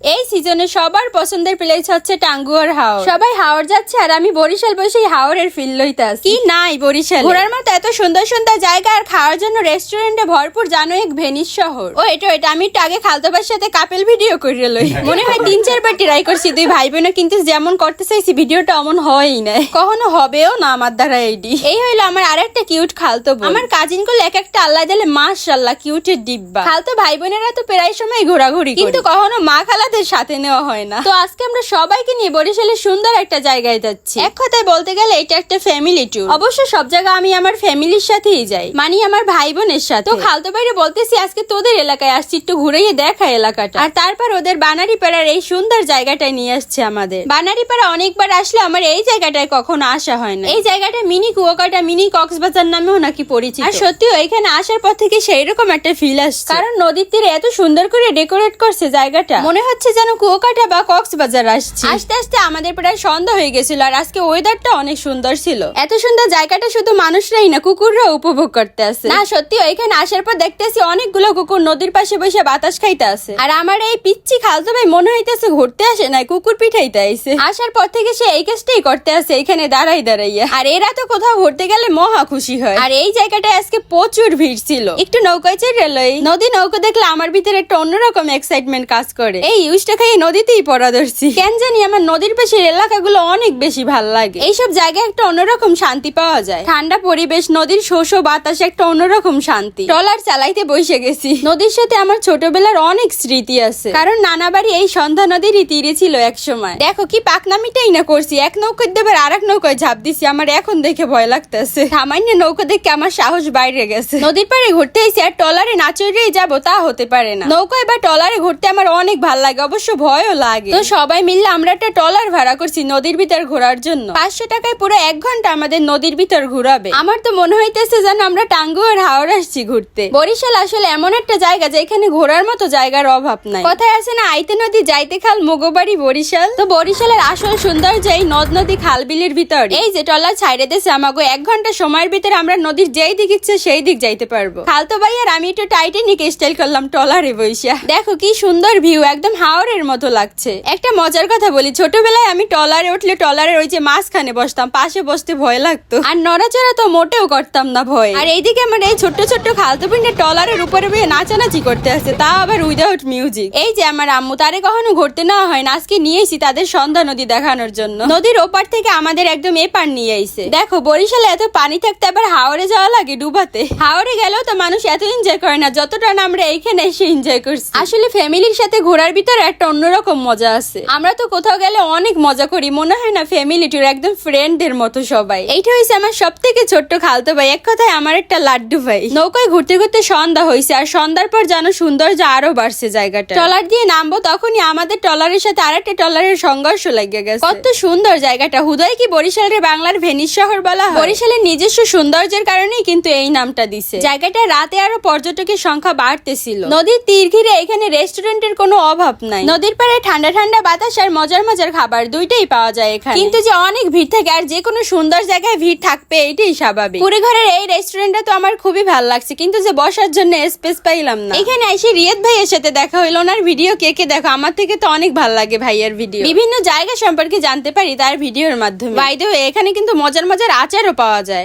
এই সিজনে সবার পছন্দের প্লেস হচ্ছে টাঙ্গুয়ার হাওর। সবাই হাওর যাচ্ছে আর আমি বরিশাল বসে হাওরের ফিল লইতে আছি কি নাই বরিশাল? ঘোরার মতো এত সুন্দর সুন্দর জায়গা আর খাওয়ার জন্য রেস্টুরেন্টে ভরপুর জানো এক ভেনিস শহর। ও এটা এটা আমি একটু আগে খালতোবার সাথে কাপেল ভিডিও করে লই। মনে হয় তিন চারবার ট্রাই করছি দুই ভাই বোনে কিন্তু যেমন করতে চাইছি ভিডিওটা অমন হয়ই না কখনো হবেও না আমার দ্বারা এইডি এই হইল আমার আরেকটা কিউট খালতো। আমার কাজিনগুলো এক একটা আল্লাহ দিলে মাশাল্লাহ কিউটের ডিব্বা। খালতো ভাই বোনেরা তো প্রায় সময় ঘোরাঘুরি কিন্তু কখনো মা খালাদের সাথে নেওয়া হয় না। তো আজকে আমরা সবাইকে নিয়ে বরিশালের সুন্দর একটা জায়গায় যাচ্ছি। এক কথায় বলতে গেলে এটা একটা ফ্যামিলি ট্যুর অবশ্য সব জায়গা আমি আমার ফ্যামিলির সাথেই যাই। মানে আমার ভাই বোনের সাথে। তো খালতো বাইরে বলতেছি, আজকে তোদের এলাকায় আসছি, একটু ঘুরেই দেখা এলাকাটা। আর তারপর ওদের বানারিপাড়ার এই সুন্দর জায়গাটায় নিয়ে আসছে আমাদের। বানারিপাড়া অনেকবার আসলে আমার এই জায়গাটায় কখনো আসা হয় না। এই জায়গাটা মিনি কুয়াকাটা, মিনি কক্সবাজার নামেও নাকি পরিচিত। আর সত্যি এখানে আসার পর থেকে সেই রকম একটা ফিল আসছে। কারণ নদীর তীরে এত সুন্দর করে ডেকোরেট করছে জায়গাটা। মনে হচ্ছে যেন কুয়াকাটা বা কক্সবাজার আসছে। আস্তে আস্তে আমাদের প্রায় সন্ধ্যা হয়ে গেছিল আর আজকে ওয়েদারটা অনেক সুন্দর ছিল। এত সুন্দর জায়গাটা শুধু মানুষরাই না কুকুররা উপভোগ করতে আসে। না সত্যি এখানে আসার পর দেখতেছি অনেকগুলো কুকুর নদীর পাশে বসে বাতাস খাইতে আছে আর আমার এই পিচ্ছি খালতো ভাই মনে হইতেছে ঘুরতে আসে না কুকুর পিঠাইতে আইছে। আসার পর থেকে সে এই কাজটাই করতে আসে এখানে দাঁড়াই দাঁড়াইয়া। আর এরা তো কোথাও ঘুরতে গেলে মহা খুশি হয়। আর এই জায়গাটায় আজকে প্রচুর ভিড় ছিল। একটু নৌকায় চেড়ে লই নদী নৌকা দেখলে আমার ভিতরে একটা অন্যরকম এক্সাইটমেন্ট কাজ করে। এই ইউজটা খাই নদীতেই পড়া ধরছি। কেন জানি আমার নদীর পাশের এলাকাগুলো অনেক বেশি ভালো লাগে। এইসব জায়গায় একটা অন্যরকম শান্তি পাওয়া যায়। ঠান্ডা পরিবেশ, নদীর শোষ বাতাসে, একটা অন্যরকম শান্তি। ট্রলার চালাইতে বসে গেছি। নদীর সাথে আমার ছোটবেলার অনেক স্মৃতি আছে। কারণ নানা বাড়ি এই সন্ধ্যা নদীরই তীরে ছিল এক সময় দেখো কি পাকনামিটাই না করছি। এক নৌকার দেবার আর এক নৌকায় ঝাঁপ দিছি। আমার এখন দেখে ভয় লাগতেছে। সামান্য নৌকা দেখে আমার সাহস বাইরে গেছে। নদীর পাড়ে ঘুরতে এসে আর ট্রলারে না চড়িয়ে যাব তা হতে পারে না। নৌকায় বা ট্রলারে ঘুরতে আমার অনেক ভালো লাগে। অবশ্য ভয়ও লাগে। তো সবাই মিললে আমরা একটা টলার ভাড়া করছি নদীর ভিতর ঘোরার জন্য। পাঁচশো টাকায় পুরো এক ঘণ্টা আমাদের নদীর ভিতর ঘুরাবে। আমার তো মনে হইতেছে যেন আমরা টাঙ্গু আর হাওড় আসছি ঘুরতে। বরিশাল আসলে এমন একটা জায়গা যেখানে ঘোরার মতো জায়গার অভাব নাই। কথায় আছে না আইতে নদী যাইতে খাল মুগোবাড়ি বরিশাল। তো বরিশালের আসল সৌন্দর্য এই নদ নদী খাল বিলের ভিতর এই যে টলার ছাইড়ে দেশে আমাকে এক ঘণ্টা সময়ের ভিতরে আমরা নদীর যেই দিক ইচ্ছে সেই দিক যাইতে পারব। খালতো ভাই আর আমি একটু টাইটানিক স্টাইল করলাম টলারে বইসা। দেখো কি সুন্দর ভিউ একদম হাওড়ের মতো লাগছে। একটা মজার কথা বলি, ছোটবেলায় আমি টলারে উঠলে টলারের ওই যে মাঝখানে বসতাম, পাশে বসতে ভয় লাগতো। আর নড়াচড়া তো মোটেও করতাম না ভয়। আর এইদিকে আমার এই ছোট্ট ছোট্ট খালতো পিন্ডে টলারের উপরে বয়ে নাচানাচি করতে আছে তা আবার উইদাউট মিউজিক এই যে আমার আম্মু, তারে কখনো ঘুরতে নেওয়া হয় না, আজকে নিয়েছি তাদের সন্ধ্যা নদী দেখানোর জন্য। নদীর ওপার থেকে আমাদের একদম এপার নিয়ে আইছে দেখো, বরিশালে এত পানি থাকতে আবার হাওড়ে যাওয়া লাগে ডুবাতে? হাওড়ে গেলেও তো মানুষ এত এনজয় করে না, যতটা না আমরা এইখানে এসে এনজয় করছি। আসলে ফ্যামিলির সাথে ঘোরার ভিতরে একটা অন্যরকম মজা আছে। আমরা তো কোথাও গেলে অনেক মজা করি। মনে হয় না ফ্যামিলি টুর একদম ফ্রেন্ডদের মতো সবাই। এইটা হয়েছে আমার সব থেকে ছোট্ট খালতো ভাই। এক কথায় আমার একটা লাড্ডু ভাই। নৌকায় ঘুরতে ঘুরতে সন্ধ্যা হয়েছে আর সন্ধ্যার পর যেন সৌন্দর্য আরও বাড়ছে জায়গাটা। ট্রলার দিয়ে নামবো তখনই আমাদের ট্রলারের সাথে আরেকটা ট্রলারের সংঘর্ষ লেগে গেছে। কত সুন্দর জায়গাটা। হুদয় কি বরিশালের বাংলার ভেনিস শহর বলা হয়? বরিশালের নিজস্ব সৌন্দর্যের কারণেই কিন্তু এই নামটা দিছে। জায়গাটা রাতে আরও পর্যটকের সংখ্যা বাড়তেছিল। নদীর তীর ঘিরে এখানে রেস্টুরেন্টের কোনো অভাব নাই। নদীর পাড়ে ঠান্ডা ঠান্ডা বাতাস আর মজার মজার খাবার দুইটাই পাওয়া যায় এখানে। কিন্তু যে অনেক ভিড় থাকে আর যে কোনো সুন্দর জায়গায় ভিড় থাকবে এটাই স্বাভাবিক। পুরী ঘরের এই রেস্টুরেন্টটা তো আমার খুবই ভালো লাগছে কিন্তু যে বসার জন্য স্পেস পাইলাম না। এখানে এসে রিয়ত ভাইয়ের সাথে দেখা হইল ওনার ভিডিও কে কে দেখো আমার থেকে তো অনেক ভালো লাগে ভাইয়ের ভিডিও বিভিন্ন জায়গা সম্পর্কে জানতে পারি তার ভিডিওর মাধ্যমে। বাইদেও এখানে কিন্তু মজার মজার আচারও পাওয়া যায়।